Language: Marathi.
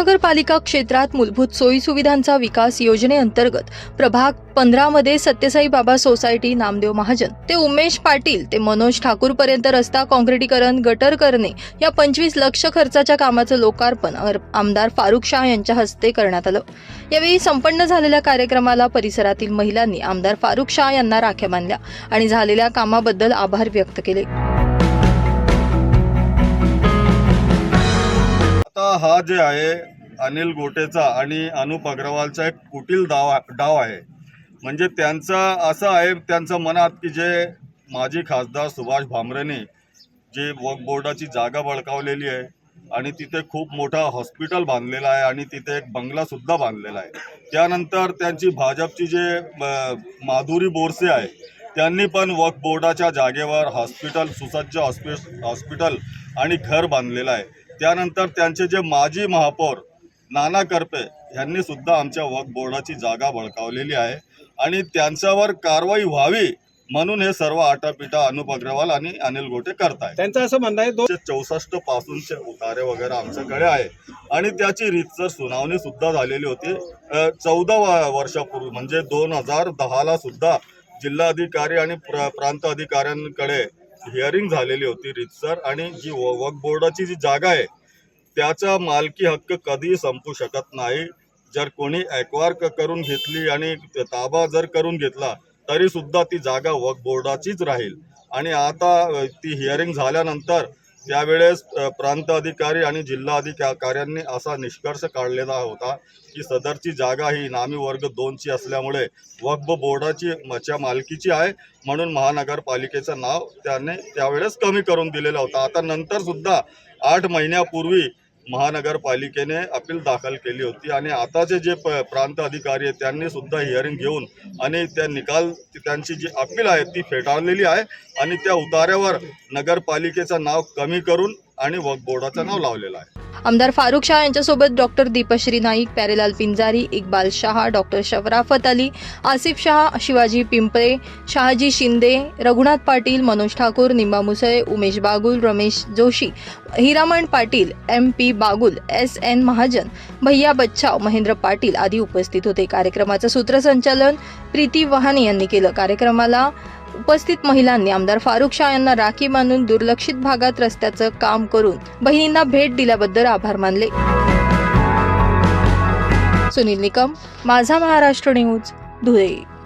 महानगरपालिका क्षेत्रात मूलभूत सोयीसुविधांचा विकास योजनेअंतर्गत प्रभाग पंधरामध्ये सत्यसाई बाबा सोसायटी नामदेव महाजन ते उमेश पाटील ते मनोज ठाकूर पर्यंत रस्ता काँक्रिटीकरण गटर करणे या पंचवीस लक्ष खर्चाच्या कामाचं लोकार्पण आमदार फारुख शाह यांच्या हस्ते करण्यात आलं. यावेळी संपन्न झालेल्या कार्यक्रमाला परिसरातील महिलांनी आमदार फारुख शाह यांना राख्या बांधल्या आणि झालेल्या कामाबद्दल आभार व्यक्त केले. आता हा जे आहे अनिल गोटेचा आणि अनुप अग्रवालचा एक कुटील डाव डाव आहे. म्हणजे त्यांचा असं आहे त्यांचं मनात की जे माजी खासदार सुभाष भामरेने जे वक्फ बोर्डाची जागा बळकावलेली आहे आणि तिथे खूप मोठा हॉस्पिटल बांधलेला आहे आणि तिथे एक बंगलासुद्धा बांधलेला आहे. त्यानंतर त्यांची भाजपची जे माधुरी बोरसे आहे त्यांनी पण वक्फ बोर्डाच्या जागेवर हॉस्पिटल सुसज्ज हॉस्पि हॉस्पिटल आणि घर बांधलेलं आहे. त्यानंतर त्यांचे जे माजी महापौर नाना करपे यांनी सुद्धा आमच्या वक्फ बोर्डाची जागा बळकावलेली आहे आणि त्यांच्यावर कारवाई व्हावी म्हणून हे सर्व आटापिटा अनुप अग्रवाल आणि अनिल गोटे करतायत. त्यांचं असं म्हणणं आहे दोन चौसष्ट पासूनचे उतारे वगैरे आमच्याकडे आहे. आणि त्याची रीतसर सुनावणी सुद्धा झालेली होती. चौदा वर्षापूर्वी म्हणजे दोन हजार दहाला सुद्धा जिल्हाधिकारी आणि प्र प्रांत अधिकाऱ्यांकडे हिअरिंग झालेली होती रीतसर. आणि जी वक्फ बोर्डाची जी जागा आहे त्याचा मालकी हक्क कधीही संपू शकत नाही. जर कोणी ॲक्वार करून घेतली आणि ताबा जर करून घेतला तरी सुद्धा ती जागा वक्फ बोर्डाचीच राहील. आणि आता ती हिअरिंग झाल्यानंतर त्यावेळेस प्रांत अधिकारी आणि जिल्हा अधिकाऱ्यांनी असा निष्कर्ष काढलेला होता की सदरची जागा ही नामी वर्ग दोनची असल्यामुळे वक्फ बोर्डाची मच्या मालकीची आहे म्हणून महानगरपालिकेचं नाव त्याने त्यावेळेस कमी करून दिलेलं होतं. आता नंतरसुद्धा आठ महिन्यापूर्वी महानगरपालिकेने अपील दाखल केली होती आणि आताचे जे प प्रांत अधिकारी आहेत त्यांनी सुद्धा हिअरिंग घेऊन आणि त्या निकाल त्यांची जी अपील आहे ती फेटाळलेली आहे आणि त्या उतार्यावर नगरपालिकेचं नाव कमी करून आणि वक्फ बोर्डाचं नाव लावलेलं आहे. आमदार फारुख शाह यांच्यासोबत doctor Deepshri Naik Pyarelal Pinjari Iqbal Shaha doctor Sharafat Ali Asif Shaha Shivaji Pimple Shahaji Shinde Raghunath Patil Manoj Thakur Nimba Musale Umesh Bagul Ramesh Joshi Hiraman Patil M P Bagul S N Mahajan भैया बच्छाव महेंद्र पाटील आदी उपस्थित होते. कार्यक्रमाचं सूत्रसंचालन प्रीती वहाने यांनी केलं. कार्यक्रमाला उपस्थित महिलांनी आमदार फारुख शाह यांना राखी बांधून दुर्लक्षित भागात रस्त्याचं काम करून बहिणींना भेट दिल्याबद्दल आभार मानले. सुनील निकम माझा महाराष्ट्र न्यूज धुळे.